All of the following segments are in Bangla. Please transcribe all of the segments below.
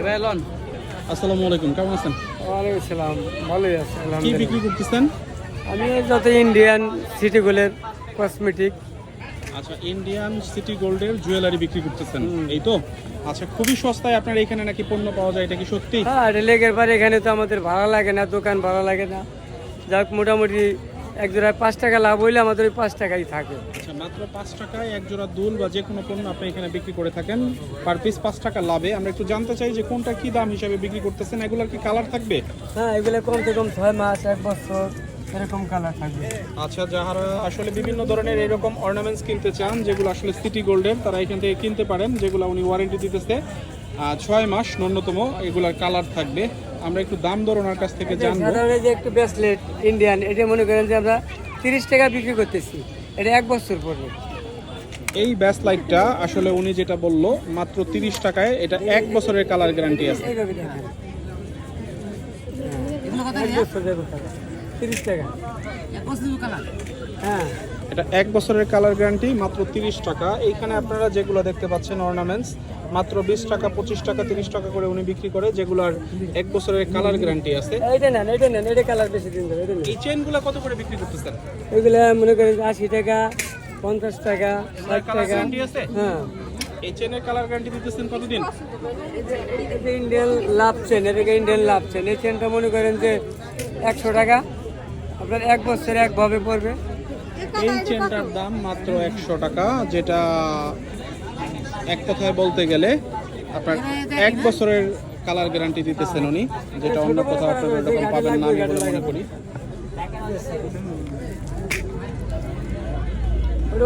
এবার লন। আসসালামু আলাইকুম কেমন আছেন? ওয়ালাইকুম সালাম ভালোই আছে কি বিক্রি করতেছেন? আমি যত ইন্ডিয়ান সিটিগুলোর কসমেটিক আচ্ছা ইন্ডিয়ান সিটি গোল্ডের জুয়েলারি বিক্রি করতেছেন। এই তো? আচ্ছা খুবই সস্তায় আপনার এখানে নাকি পণ্য পাওয়া যায় এটা কি সত্যি? হ্যাঁ লেগের পর এখানে তো আমাদের ভাড়া লাগে না দোকান ভাড়া লাগে না। যাক মোটামুটি এক জোড়ায় পাঁচ টাকা লাভ হইলে আমাদের ওই পাঁচ টাকাই থাকে। আচ্ছা মাত্র পাঁচ টাকায় এক জোড়া দুল বা যে কোনো পণ্য আপনি এখানে বিক্রি করে থাকেন পার পিস পাঁচ টাকা লাভে। আমরা একটু জানতে চাই যে কোনটা কি দাম হিসাবে বিক্রি করতেছেন এগুলোর কি কালার থাকবে? হ্যাঁ এগুলো কমসে কম ছয় মাস এক বছর এরকম কালার থাকবে। আচ্ছা যারা আসলে বিভিন্ন ধরনের এরকম অর্নামেন্টস কিনতে চান যেগুলো আসলে সিটি গোল্ডের তারা এখান থেকে কিনতে পারেন যেগুলো উনি ওয়ারেন্টি দিতেছে। ছয় মাস ন্যূনতম এগুলার কালার থাকবে। আমরা একটু দাম দর ওনার কাছ থেকে জানব। সাধারণ এই যে একটু ব্রেসলেট ইন্ডিয়ান এটা মনে করেন যে আমরা তিরিশ টাকা বিক্রি করতেছি। এটা এক বছর পড়বে এই ব্যাস লাইটটা আসলে উনি যেটা বলল মাত্র তিরিশ টাকায় এটা এক বছরের কালার গ্যারান্টি আছে। হ্যাঁ, তিরিশ টাকা। হ্যাঁ। এটা এক বছরের কালার গ্যারান্টি মাত্র তিরিশ টাকা। এইখানে আপনারা যেগুলো দেখতে পাচ্ছেন অর্নামেন্টস মাত্র বিশ টাকা পঁচিশ টাকা তিরিশ টাকা করে উনি বিক্রি করে যেগুলোর এক বছরের কালার গ্যারান্টি আছে। এইটা নেন এইটা নেন এটা কালার বেশি দিন ধরে এটা এই চেনগুলো কত করে বিক্রি করতেছেন? এগুলো মনে করেন আশি টাকা পঞ্চাশ টাকা ষাট কালার টাকা। গ্যারান্টি আছে? হ্যাঁ। এই চেনের কালার গ্যারান্টি দিতেছেন কতদিন? এটা ইন্ডিয়ান লাভ চেন এটাকে ইন্ডিয়ান লাভ চেন এই চেনটা মনে করেন যে একশো টাকা। আপনার এক বছর একভাবে পড়বে। এই চেনটার দাম মাত্র একশো টাকা যেটা এক কথায় বলতে গেলে আপনার এক বছরের কালার গ্যারান্টি দিতেছেন উনি যেটা অন্য কোথাও আপনারা এরকম পাবেন না আমি বলে মনে করি।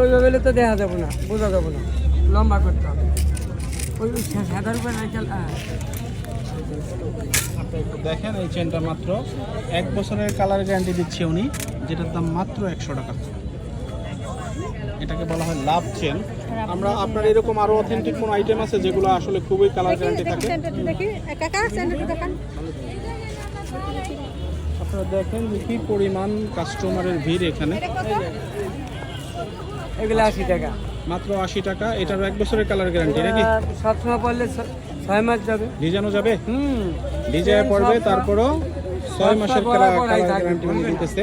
ওইভাবে তো দেখা যাবে না বোঝা যাবে না লম্বা করতে হবে। ওই ওই সাদার উপর রেখে হ্যাঁ। দেখেন এই চেনটা মাত্র এক বছরের কালার গ্যারান্টি দিচ্ছে উনি যেটার দাম মাত্র একশো টাকা। এটাকে বলা হয় লাভ চেন। আমরা আপনার এরকম আরও অথেন্টিক কোন আইটেম আছে যেগুলো আসলে খুবই কালার গ্যারান্টি থাকে? আপনারা দেখেন যে কি পরিমাণ কাস্টমারের ভিড় এখানে। এগুলো আশি টাকা। মাত্র আশি টাকা এটার এক বছরের কালার গ্যারান্টি নাকি? সবসময় পড়লে ছয় মাস যাবে। ভিজানো যাবে? হুম। ডিজাইন পড়বে তারপরও ছয় মাসের কালার গ্যারান্টি দিতেছে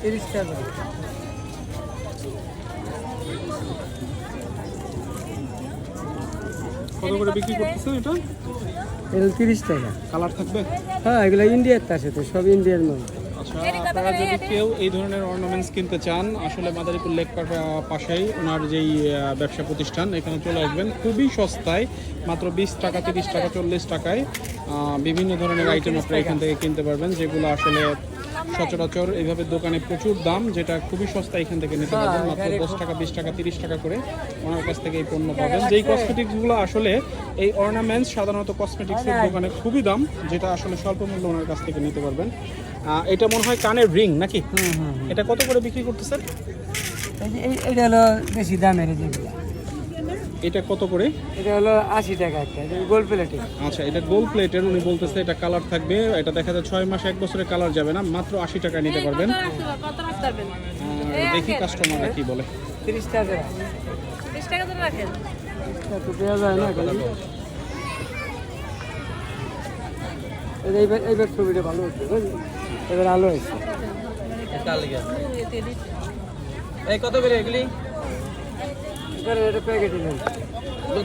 তিরিশ টাকা। কত করে বিক্রি করতেছেন এটা? এগুলো তিরিশ টাকা। কালার থাকবে? হ্যাঁ এগুলো ইন্ডিয়ার আছে তো সব ইন্ডিয়ার মাল। আচ্ছা আপনারা যদি কেউ এই ধরনের অর্নামেন্টস কিনতে চান আসলে মাদারীপুর লেক পাশেই ওনার যেই ব্যবসা প্রতিষ্ঠান এখানে চলে আসবেন। খুবই সস্তায় মাত্র বিশ টাকা তিরিশ টাকা চল্লিশ টাকায় বিভিন্ন ধরনের আইটেম আপনারা এখান থেকে কিনতে পারবেন যেগুলো আসলে সচরাচর এইভাবে দোকানে প্রচুর দাম যেটা খুবই সস্তা এখান থেকে নিতে পারবেন মাত্র দশ টাকা বিশ টাকা তিরিশ টাকা করে ওনার কাছ থেকে এই পণ্য পাবেন। যেই কসমেটিক্সগুলো আসলে এই অর্নামেন্টস সাধারণত কসমেটিক্সের দোকানে খুবই দাম যেটা আসলে স্বল্প মূল্য ওনার কাছ থেকে নিতে পারবেন। এটা মনে হয় কানের রিং নাকি? হুম হুম এটা কত করে বিক্রি করতেছেন? এই যে এই- এটা হলো বেশি দামের যেগুলো এটা কত করে? এটা হলো আশি টাকা একটা এটা গোল প্লেটে আচ্ছা এটা গোল্ড প্লেটের উনি বলতেছে এটা কালার থাকবে এটা দেখা যায় ছয় মাস এক বছরের কালার যাবে না মাত্র আশি টাকায় নিতে পারবেন। দেখি কাস্টমাররা কি বলে। তিরিশ টাকা বিশ টাকা ধরে রাখেন। যায় না এখানে এই যে এইবার এইবার ছবিটা ভালো হচ্ছে এবার আলো হয়েছে। এই কত করে এগুলি? এটা প্যাকেটে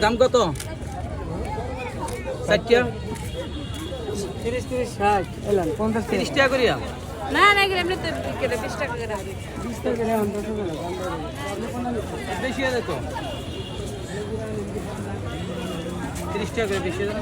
দাম কত? ষাট টাকা? তিরিশ তিরিশ ষাট। এলাম পঞ্চাশ তিরিশ টাকা করিয়া? না না এগুলো এমনি তো বিকেলে বিশ টাকা করে বিশ টাকা অন্তত বেশি হয়ে যেত তিরিশ টাকা করে বেশি হাওয়া।